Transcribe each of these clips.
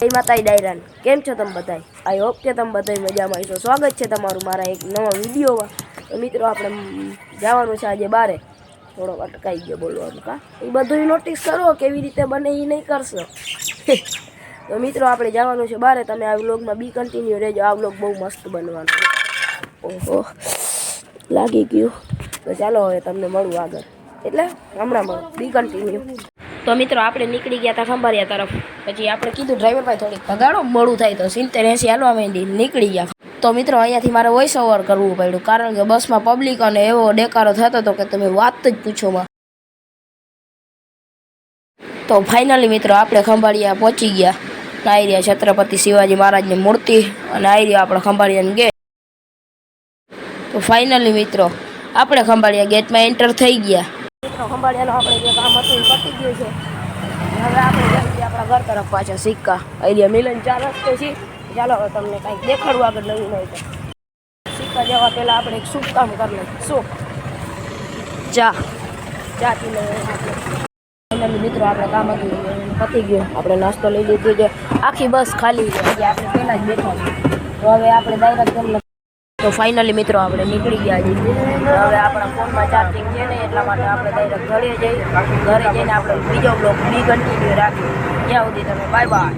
જય માતાઈ ડાયરાન. કેમ છો તમે બધાય? આઈ હોપ કે તમે બધાય મજામાં આવીશો સ્વાગત છે તમારું મારા એક નવા વિડીયોમાં. તો મિત્રો, આપણે જવાનું છે આજે બારે. થોડો અટકાઈ ગયો બોલવાનું કા. એ બધું નોટિસ કરો, કેવી રીતે બને એ નહીં કરશો. તો મિત્રો, આપણે જવાનું છે બારે. તમે આ વ્લોગમાં બી કન્ટિન્યુ રહેજો. આ વ્લોગ બહુ મસ્ત બનવાનો. ઓહો, લાગી ગયું. તો ચાલો હવે તમને મળું આગળ. એટલે હમણાં મળું. બી કન્ટિન્યુ તો મિત્રો, આપણે નીકળી ગયા હતા ખંભારિયા તરફ. પછી આપણે કીધું ડ્રાઈવર ભાઈ થોડીક ભગાડો, મોડું થાય તો સિત્તેર એંસી હાલવા માંડી, નીકળી ગયા. તો મિત્રો, અહીંયાથી મારે વોઇસ ઓવર કરવું પડ્યું, કારણ કે બસમાં પબ્લિક અને એવો ડેકારો થતો હતો કે તમે વાત જ પૂછો માં. તો ફાઇનલી મિત્રો, આપણે ખંભાળિયા પહોંચી ગયા. આવી રહ્યા છત્રપતિ શિવાજી મહારાજની મૂર્તિ અને આવી રહ્યા આપણે ખંભાળિયાની ગેટ તો ફાઇનલી મિત્રો, આપણે ખંભાળિયા ગેટમાં એન્ટર થઈ ગયા. મિત્રો ખંભાળિયાનું આપણે કામ હતું એ પતી ગયું છે. હવે આપણે આપણા ઘર તરફ પાછા સિક્કા. અહીંયા મિલન ચાર રસ્તે છે. ચાલો તમને કાંઈક દેખાડવું આગળ નવીન હોય સિક્કા જવા પહેલાં આપણે એક શુભ કામ કરી લઈએ. શું? ચા. ચા મિત્રો, આપણે કામ હતું પતી ગયું. આપણે નાસ્તો લઈ લીધો છે. આખી બસ ખાલી છે. આપણે પહેલાં જ બેઠા તો હવે આપણે ડાયરેક્ટ તમને તો ફાઇનલી મિત્રો આપણે નીકળી ગયા છીએ. હવે આપણા ફોનમાં ચાર્જિંગ છે ને એટલા માટે આપણે ડાયરેક્ટ ઘરે જઈ, ઘરે જઈને આપણે બીજો બ્લોક બી કન્ટિન્યુ રાખીએ. ત્યાં સુધી તમે બાય બાય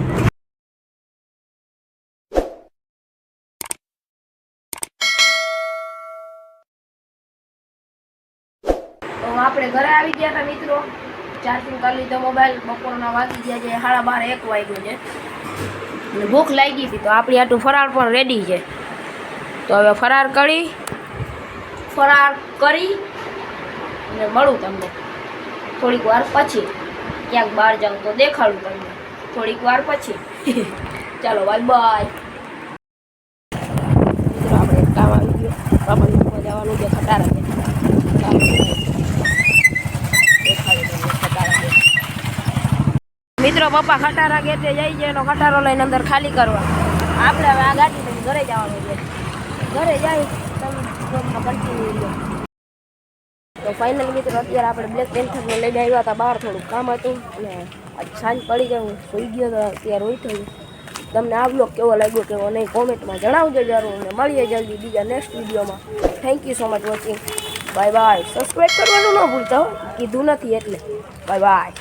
આપણે ઘરે આવી ગયા હતા મિત્રો. ચાર્જિંગ કરી લીધો મોબાઈલ બપોરના વાગી ગયા છે, સાડા બાર એક વાગ્યું છે. ભૂખ લાગી હતી, તો આપણી આટલું ફરાળ પણ રેડી છે. તો હવે ફરાર કરી. ફરાર કરી અને મળું તમને. થોડીક વાર પછી. ક્યાંક બહાર જાઉં તો દેખાડું તમને. થોડીક વાર પછી. ચાલો, બાય બાય. મિત્રો, આપણે ખટારા. મિત્રો, પપ્પા ખટારા ગેટે જાય છે, એનો ખટારો લઈને અંદર ખાલી કરવા. આપણે હવે આ ગાડી ઘરે જવાનું છે. ઘરે જાય, તમે કન્ટિન્યુ લો તો. ફાઇનલ મિત્રો, અત્યારે આપણે બ્લેક પેન્થરને લઈને આવ્યા હતા, બહાર થોડું કામ હતું અને આજ સાંજ પડી ગયો સુઈ ગયો તો અત્યારે રોઈ થયું તમને આ બ્લોગ કેવો લાગ્યો, કેવો નહીં, કોમેન્ટમાં જણાવજો જરૂર અને મળીએ જલ્દી બીજા નેક્સ્ટ વિડીયોમાં. Thank you so much watching bye bye subscribe કરવાનું ન ભૂલતા હો. કીધું નથી એટલે. Bye bye